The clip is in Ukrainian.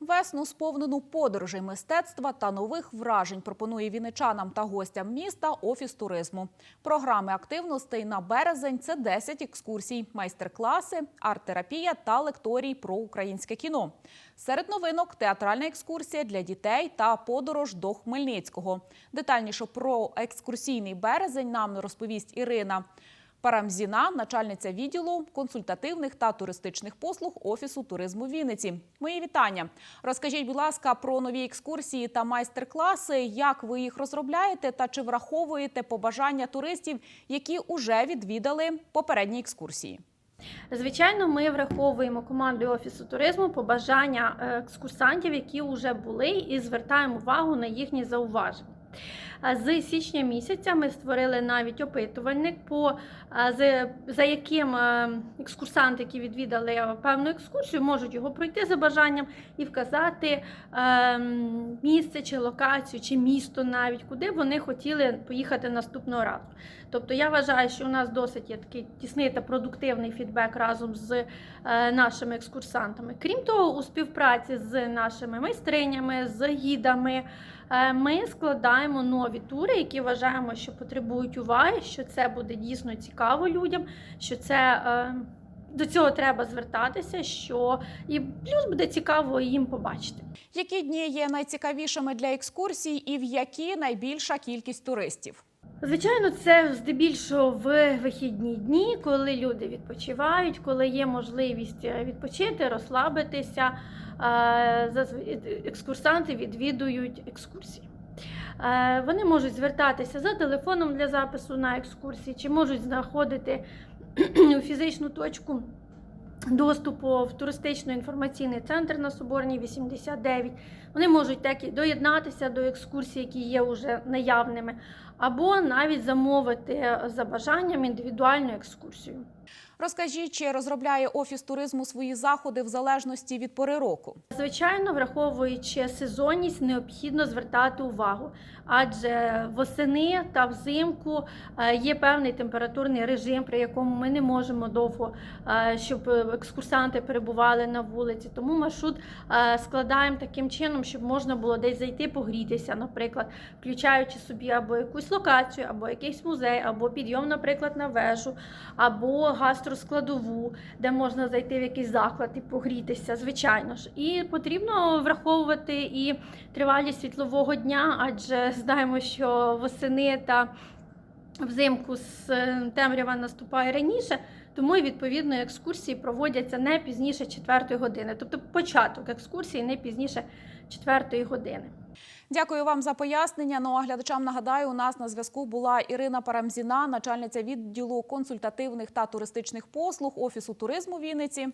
Весну сповнену подорожей мистецтва та нових вражень пропонує віничанам та гостям міста офіс туризму. Програми активностей на березень це 10 екскурсій, майстер-класи, арт-терапія та лекторій про українське кіно. Серед новинок театральна екскурсія для дітей та подорож до Хмельницького. Детальніше про екскурсійний березень нам розповість Ірина. Парамзіна, начальниця відділу консультативних та туристичних послуг Офісу туризму Вінниці. Мої вітання. Розкажіть, будь ласка, про нові екскурсії та майстер-класи, як ви їх розробляєте та чи враховуєте побажання туристів, які уже відвідали попередні екскурсії. Звичайно, ми враховуємо командою офісу туризму побажання е, екскурсантів, які вже були, і звертаємо увагу на їхні зауваження. З січня місяця ми створили навіть опитувальник, по, за, яким екскурсанти, які відвідали певну екскурсію, можуть його пройти за бажанням і вказати місце чи локацію, чи місто навіть, куди вони хотіли поїхати наступного разу. Тобто я вважаю, що у нас досить є такий тісний та продуктивний фідбек разом з е, нашими екскурсантами. Крім того, у співпраці з нашими майстринями, з гідами, ми складаємо нові тури, які вважаємо, що потребують уваги, що це буде дійсно цікаво людям, що це. е, До цього треба звертатися, що і плюс буде цікаво їм побачити. Які дні є найцікавішими для екскурсій і в які найбільша кількість туристів? Звичайно, це здебільшого в вихідні дні, коли люди відпочивають, коли є можливість е, відпочити, розслабитися. е, Екскурсанти відвідують екскурсії. Е, Вони можуть звертатися за телефоном для запису на екскурсії, чи можуть знаходити фізичну точку доступу в туристично-інформаційний центр на Соборній 89. Вони можуть так і доєднатися до екскурсій, які є вже наявними, або навіть замовити за бажанням індивідуальну екскурсію. Розкажіть, чи розробляє офіс туризму свої заходи в залежності від пори року? Звичайно, враховуючи сезонність, необхідно звертати увагу, адже восени та взимку е, є певний температурний режим, при якому ми не можемо довго, е, щоб екскурсанти перебували на вулиці. Тому маршрут е, складаємо таким чином, щоб можна було десь зайти погрітися, наприклад, включаючи собі або якусь локацію, або якийсь музей, або підйом, наприклад, на вежу, або гастроскладову, де можна зайти в якийсь заклад і погрітися, звичайно ж. І потрібно враховувати і тривалість світлового дня, адже знаємо, що восени та взимку з е, темрява наступає раніше, тому і відповідно екскурсії проводяться не пізніше 4 години, тобто початок екскурсії не пізніше 4 години. Дякую вам за пояснення. Ну а глядачам нагадаю, у нас на зв'язку була Ірина Парамзіна, начальниця відділу консультативних та туристичних послуг Офісу туризму Вінниці.